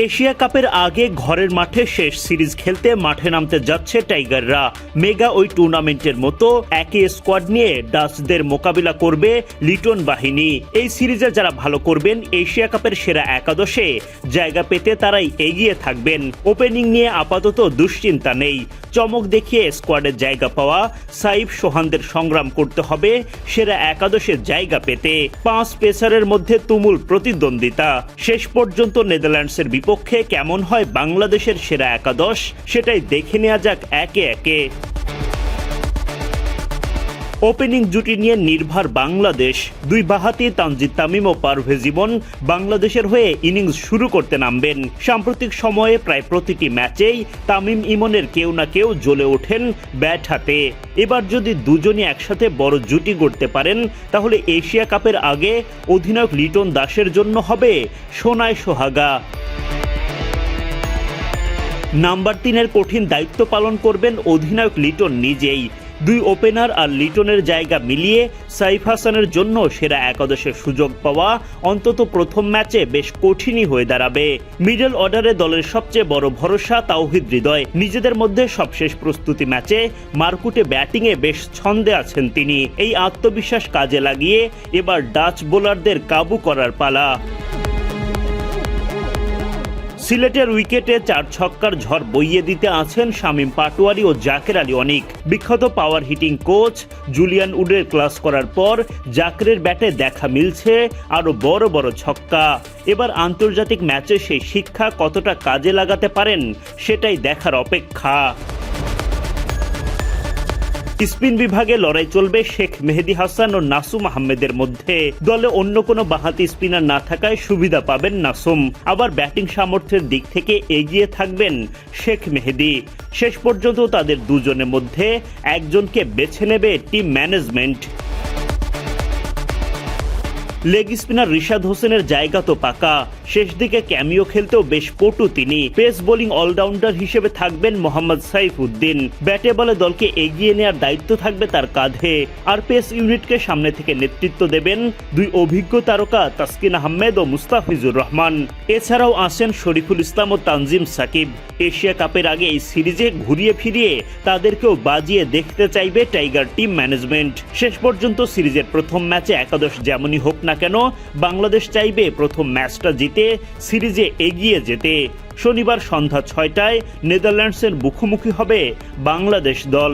Asia কাপের আগে ঘরের মাঠে শেষ সিরিজ খেলতে মাঠে নামতে যাচ্ছে টাইগাররা। মেগা ওই টুর্নামেন্টের মতো একই স্কোয়াড নিয়ে ডাচদের মোকাবিলা করবে লিটন বাহিনী। এই সিরিজে যারা ভালো করবেন, এশিয়া কাপের সেরা একাদশে জায়গা পেতে তারাই এগিয়ে থাকবেন। ওপেনিং নিয়ে আপাতত দুশ্চিন্তা নেই। চমক দেখিয়ে স্কোয়াডের জায়গা পাওয়া সাইফ সোহানদের সংগ্রাম করতে হবে সেরা একাদশের জায়গা পেতে। পাঁচ পেসারের মধ্যে তুমুল প্রতিদ্বন্দ্বিতা। শেষ পর্যন্ত নেদারল্যান্ডসের বিপক্ষে কেমন হয় বাংলাদেশের সেরা একাদশ, সেটাই দেখে নেওয়া যাক একে একে। ওপেনিং জুটি নিয়ে নির্ভর বাংলাদেশ। দুই বাহাতি তানজিদ তামিম ও পারভেজ জীবন বাংলাদেশের হয়ে ইনিংস শুরু করতে নামবেন। সাম্প্রতিক সময়ে প্রায় প্রতিটি ম্যাচেই তামিম ইমনের কেউ না কেউ জ্বলে ওঠেন ব্যাট হাতে। এবার যদি দুজনই একসাথে বড় জুটি গড়তে পারেন, তাহলে এশিয়া কাপের আগে অধিনায়ক লিটন দাসের জন্য হবে সোনায় সোহাগা। নাম্বার তিনের কঠিন দায়িত্ব পালন করবেন অধিনায়ক লিটন নিজেই। দুই ওপেনার আর লিটনের জায়গা মিলিয়ে সাইফ হাসানের জন্য সেরা একাদশের সুযোগ পাওয়া অন্তত প্রথম ম্যাচে বেশ কঠিনই হয়ে দাঁড়াবে। মিডল অর্ডারে দলের সবচেয়ে বড় ভরসা তাওহিদ হৃদয়। নিজেদের মধ্যে সবশেষ প্রস্তুতি ম্যাচে মারকুটে ব্যাটিংয়ে বেশ ছন্দে আছেন তিনি। এই আত্মবিশ্বাস কাজে লাগিয়ে এবার ডাচ বোলারদের কাবু করার পালা। সিলেটের উইকেটে চার ছক্কার ঝড় বইয়ে দিতে আছেন শামীম পাটোয়ারি ও জাকের আলী অনিক। বিখ্যাত পাওয়ার হিটিং কোচ জুলিয়ান উডের ক্লাস করার পর জাকরের ব্যাটে দেখা মিলছে আরও বড় বড় ছক্কা। এবার আন্তর্জাতিক ম্যাচে সেই শিক্ষা কতটা কাজে লাগাতে পারেন সেটাই দেখার অপেক্ষা। স্পিন বিভাগে লড়াই চলবে শেখ মেহেদি হাসান ও নাসুম আহমেদের মধ্যে। দলে অন্য কোনো বাহাতি স্পিনার না থাকায় সুবিধা পাবেন নাসুম। আবার ব্যাটিং সামর্থ্যের দিক থেকে এগিয়ে থাকবেন শেখ মেহেদি। শেষ পর্যন্ত তাদের দুজনের মধ্যে একজনকে বেছে নেবে team management. Leg spinner Rishad হোসেনের জায়গা তো পাকা। শেষ দিকে ক্যামিও খেলতেও বেশ পটু তিনি। পেস বোলিং অলরাউন্ডার হিসেবে থাকবেন মোহাম্মদ সাইফ উদ্দিন ব্যাটে বলে দলকে এগিয়ে নেওয়ার দায়িত্ব থাকবে তার কাঁধে। আর পেস ইউনিটকে সামনে থেকে নেতৃত্ব দেবেন দুই অভিজ্ঞ তারকা তাসকিন আহমেদ ও মুস্তাফিজুর রহমান। এছাড়াও আসেন শরীফুল ইসলাম ও তানজিম সাকিব। এশিয়া কাপের আগে এই সিরিজে ঘুরিয়ে ফিরিয়ে তাদেরকেও বাজিয়ে দেখতে চাইবে টাইগার টিম ম্যানেজমেন্ট। শেষ পর্যন্ত সিরিজের প্রথম ম্যাচে একাদশ যেমনই হোক না কেন, বাংলাদেশ চাইবে প্রথম ম্যাচটা জিতে, সিরিজে এগিয়ে যেতে। শনিবার সন্ধ্যা ছয়টায় নেদারল্যান্ডসের মুখোমুখি হবে বাংলাদেশ দল।